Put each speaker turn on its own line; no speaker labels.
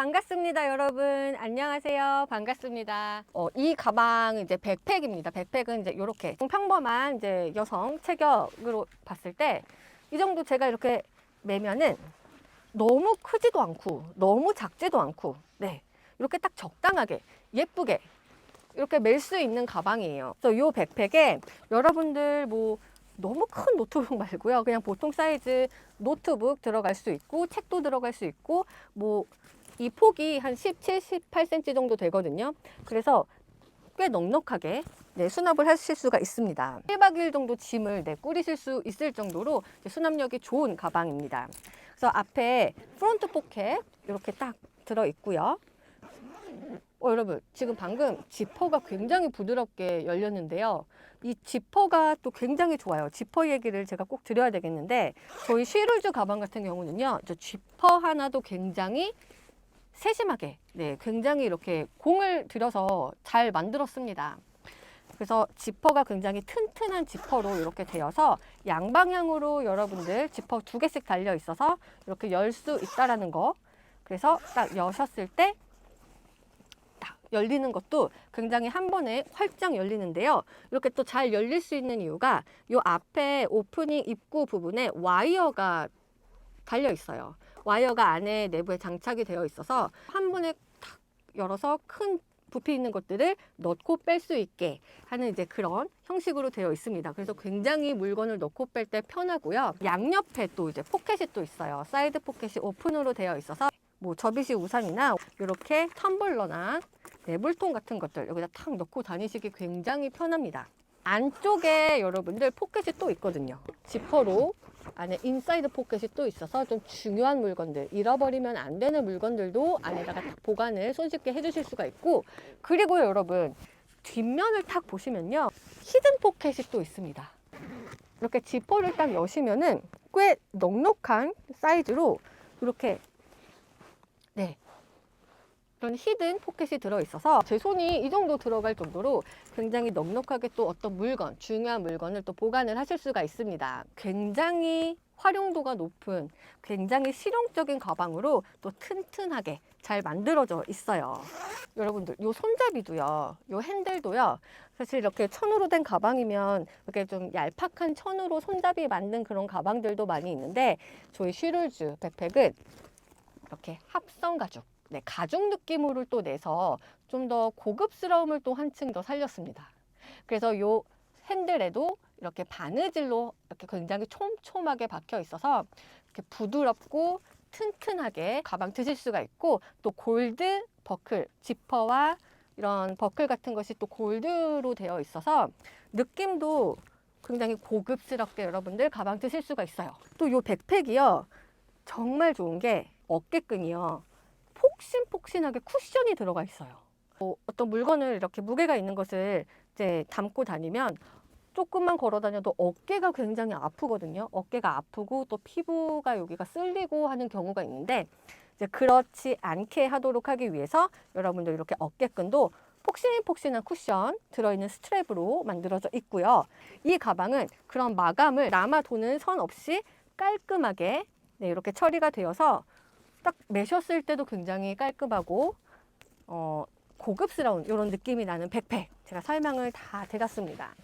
반갑습니다, 여러분. 안녕하세요. 반갑습니다. 어, 이 가방은 이제 백팩입니다. 백팩은 이제 이렇게 평범한 이제 여성 체격으로 봤을 때 이 정도 제가 이렇게 매면은 너무 크지도 않고 너무 작지도 않고 네 이렇게 딱 적당하게 예쁘게 이렇게 멜 수 있는 가방이에요. 그래서 이 백팩에 여러분들 뭐 너무 큰 노트북 말고요. 그냥 보통 사이즈 노트북 들어갈 수 있고 책도 들어갈 수 있고 뭐 이 폭이 한 17, 18cm 정도 되거든요. 그래서 꽤 넉넉하게 네, 수납을 하실 수가 있습니다. 1박 2일 정도 짐을 네, 꾸리실 수 있을 정도로 수납력이 좋은 가방입니다. 그래서 앞에 프론트 포켓 이렇게 딱 들어 있고요. 어, 여러분 지금 방금 지퍼가 굉장히 부드럽게 열렸는데요. 이 지퍼가 또 굉장히 좋아요. 지퍼 얘기를 제가 꼭 드려야 되겠는데 저희 쉬루즈 가방 같은 경우는요. 저 지퍼 하나도 굉장히 세심하게 네, 굉장히 이렇게 공을 들여서 잘 만들었습니다. 그래서 지퍼가 굉장히 튼튼한 지퍼로 이렇게 되어서 양방향으로 여러분들 지퍼 두 개씩 달려 있어서 이렇게 열 수 있다라는 거. 그래서 딱 여셨을 때 딱 열리는 것도 굉장히 한 번에 활짝 열리는데요. 이렇게 또 잘 열릴 수 있는 이유가 이 앞에 오프닝 입구 부분에 와이어가 달려 있어요. 와이어가 안에 내부에 장착이 되어 있어서 한 번에 탁 열어서 큰 부피 있는 것들을 넣고 뺄 수 있게 하는 이제 그런 형식으로 되어 있습니다. 그래서 굉장히 물건을 넣고 뺄 때 편하고요. 양옆에 또 이제 포켓이 또 있어요. 사이드 포켓이 오픈으로 되어 있어서 뭐 접이식 우산이나 이렇게 텀블러나 네, 물통 같은 것들 여기다 탁 넣고 다니시기 굉장히 편합니다. 안쪽에 여러분들 포켓이 또 있거든요. 지퍼로 안에 인사이드 포켓이 또 있어서 좀 중요한 물건들, 잃어버리면 안 되는 물건들도 안에다가 딱 보관을 손쉽게 해주실 수가 있고, 그리고요, 여러분, 뒷면을 탁 보시면요, 히든 포켓이 또 있습니다. 이렇게 지퍼를 딱 여시면은 꽤 넉넉한 사이즈로 이렇게, 네. 그런 히든 포켓이 들어있어서 제 손이 이 정도 들어갈 정도로 굉장히 넉넉하게 또 어떤 물건, 중요한 물건을 또 보관을 하실 수가 있습니다. 굉장히 활용도가 높은 굉장히 실용적인 가방으로 또 튼튼하게 잘 만들어져 있어요. 여러분들, 요 손잡이도요, 요 핸들도요, 사실 이렇게 천으로 된 가방이면 이렇게 좀 얄팍한 천으로 손잡이 만든 그런 가방들도 많이 있는데 저희 슈르즈 백팩은 이렇게 합성 가죽, 네, 가죽 느낌으로 또 내서 좀 더 고급스러움을 또 한층 더 살렸습니다. 그래서 요 핸들에도 이렇게 바느질로 이렇게 굉장히 촘촘하게 박혀 있어서 이렇게 부드럽고 튼튼하게 가방 드실 수가 있고 또 골드 버클 지퍼와 이런 버클 같은 것이 또 골드로 되어 있어서 느낌도 굉장히 고급스럽게 여러분들 가방 드실 수가 있어요. 또 요 백팩이요. 정말 좋은 게 어깨끈이요. 폭신폭신하게 쿠션이 들어가 있어요. 뭐 어떤 물건을 이렇게 무게가 있는 것을 이제 담고 다니면 조금만 걸어 다녀도 어깨가 굉장히 아프거든요. 어깨가 아프고 또 피부가 여기가 쓸리고 하는 경우가 있는데 이제 그렇지 않게 하도록 하기 위해서 여러분들 이렇게 어깨끈도 폭신폭신한 쿠션 들어있는 스트랩으로 만들어져 있고요. 이 가방은 그런 마감을 남아 도는 선 없이 깔끔하게 네, 이렇게 처리가 되어서 딱 매셨을 때도 굉장히 깔끔하고 어, 고급스러운 이런 느낌이 나는 백팩 제가 설명을 다 드렸습니다.